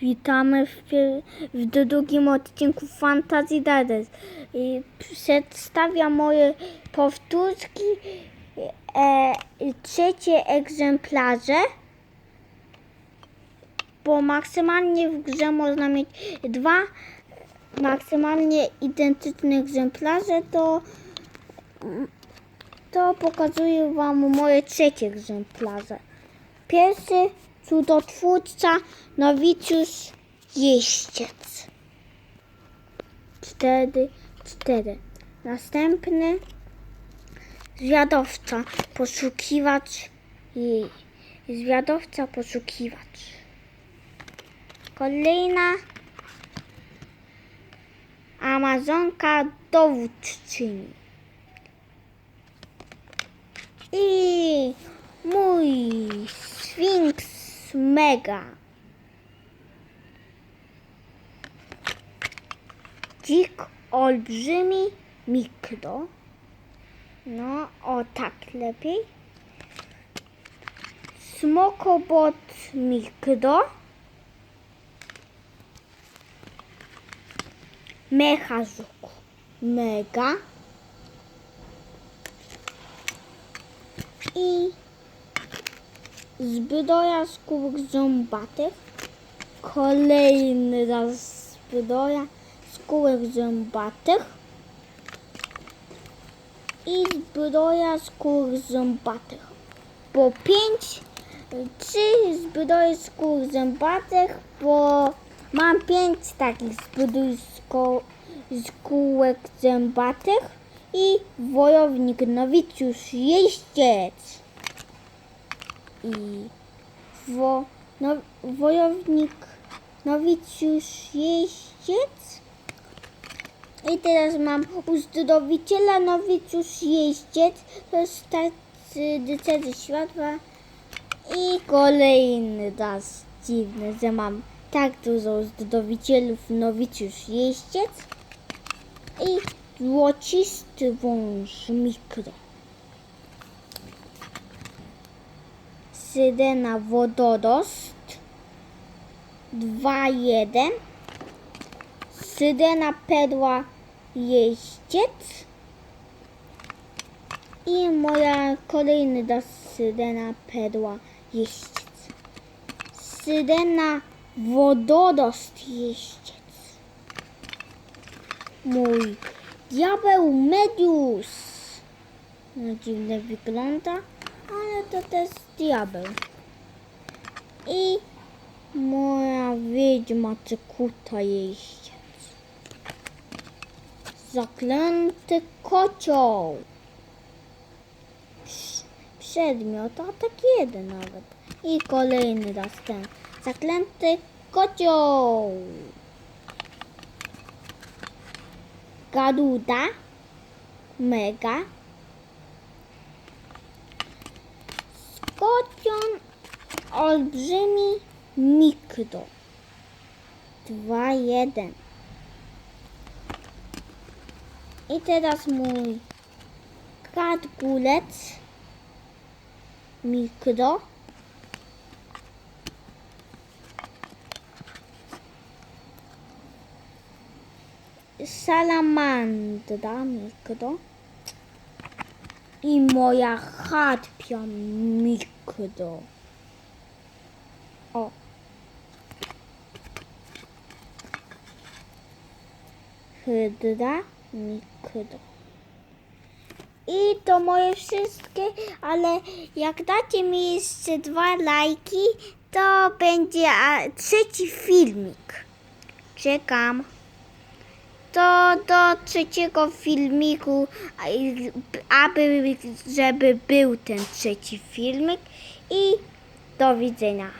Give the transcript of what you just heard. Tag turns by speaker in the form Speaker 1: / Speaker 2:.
Speaker 1: Witamy w, w drugim odcinku Fantasy Dades. I przedstawiam moje powtórki, e, trzecie egzemplarze, bo maksymalnie w grze można mieć dwa maksymalnie identyczne egzemplarze, to to pokazuję Wam moje trzecie egzemplarze. Pierwszy cudotwórca, nowicjusz, jeździec. Cztery, cztery. Następny zwiadowca, poszukiwacz i zwiadowca, poszukiwacz. Kolejna Amazonka, dowódczyni. I mój Sphinx Mega. Dzik olbrzymi mikro. No, o tak lepiej. Smokobot mikro. Mechazuk mega. i zbroja skórek zębatych. Kolejny raz zbroja skórek zębatych. I zbroja skórek zębatych. Po pięć, trzy zbroje skór zębatych, bo mam pięć takich zbroi sko- skórek zębatych i wojownik nowicjusz jeździec. I wo, no, wojownik nowicjusz jeździec. I teraz mam uzdrowiciela nowicjusz jeździec. To jest tacy rycerze światła. I kolejny raz dziwny, że mam tak dużo uzdrowicielów nowicjusz jeździec. I złocisty wąż mikro. Syrena wodorost 2-1. Syrena perła jeździec. I moja kolejny raz syrena perła jeździec. Syrena wodorost jeździec. Mój diabeł Medius. No dziwnie wygląda, ale to też diabeł. I moja wiedźma cykuta jeździec. Zaklęty kocioł. Przedmiot, a tak jeden nawet. I kolejny raz ten. Zaklęty kocioł. Garuda, Mega, Skocion, Olbrzymi, Mikro. Dwa, jeden. I teraz mój kadgulec, Mikro. salamandra mikro i moja chatpia mikro. O. Hydra mikro. I to moje wszystkie, ale jak dacie mi jeszcze dwa lajki, to będzie trzeci filmik. Czekam to do trzeciego filmiku, aby żeby był ten trzeci filmik i do widzenia.